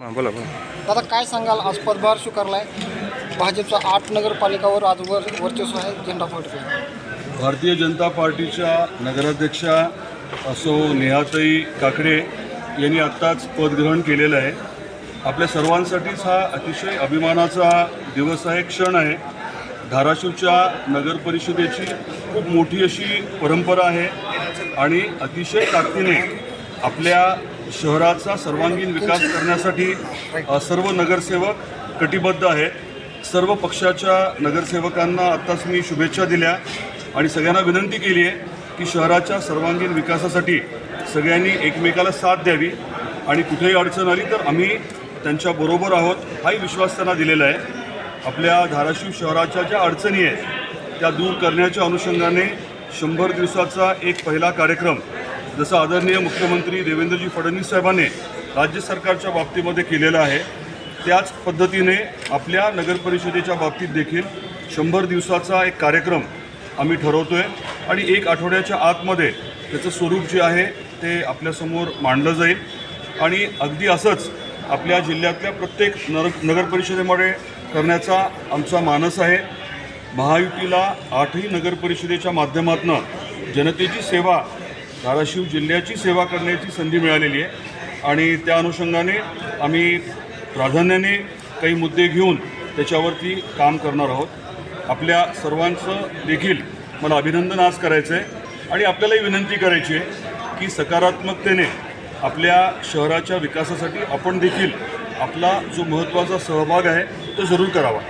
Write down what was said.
हां बोला बोला. दादा काय सांगाल? आज पदभार स्वीकारलाय. भाजपचा आठ नगरपालिकावर आज वर वर्चस्व आहे झेंडा फडके भारतीय जनता पार्टीच्या नगराध्यक्षा असो नेहाताई काकडे यांनी आत्ताच पदग्रहण केलेलं आहे. आपल्या सर्वांसाठीच हा अतिशय अभिमानाचा दिवस आहे क्षण आहे. धाराशिवच्या नगर परिषदेची खूप मोठी अशी परंपरा आहे आणि अतिशय ताकदीने आपल्या शहराचा सर्वांगीण विकास करण्यासाठी सर्व नगरसेवक कटिबद्ध आहेत. सर्व पक्षाच्या नगरसेवकांना आत्ताच मी शुभेच्छा दिल्या आणि सगळ्यांना विनंती केली आहे की शहराच्या सर्वांगीण विकासासाठी सगळ्यांनी एकमेकाला साथ द्यावी आणि कुठेही अडचण आली तर आम्ही त्यांच्याबरोबर आहोत हाही विश्वास त्यांना दिलेला आहे. आपल्या धाराशिव शहराच्या ज्या अडचणी आहेत त्या दूर करण्याच्या अनुषंगाने शंभर दिवसाचा एक पहिला कार्यक्रम जसं आदरणीय मुख्यमंत्री देवेंद्रजी फडणवीस साहेबांनी राज्य सरकारच्या बाबतीमध्ये केलेलं आहे त्याच पद्धतीने आपल्या नगरपरिषदेच्या बाबतीत देखील शंभर दिवसाचा एक कार्यक्रम आम्ही ठरवतो आहे आणि एक आठवड्याच्या आतमध्ये त्याचं स्वरूप जे आहे ते आपल्यासमोर मांडलं जाईल. आणि अगदी असंच आपल्या जिल्ह्यातल्या प्रत्येक नर नगरपरिषदेमध्ये करण्याचा आमचा मानस आहे. महायुतीला आठही नगरपरिषदेच्या माध्यमातून जनतेची सेवा धाराशिव जिल्ह्याची सेवा करण्याची संधी मिळालेली आहे. आणि त्या अनुषंगाने आम्ही प्राधान्याने काही मुद्दे घेऊन त्याच्यावरती काम करणार आहोत. आपल्या सर्वांचं देखील मला अभिनंदन आज करायचं आहे आणि आपल्यालाही विनंती करायची आहे की सकारात्मकतेने आपल्या शहराच्या विकासासाठी आपण देखील आपला जो महत्त्वाचा सहभाग आहे तो जरूर करावा.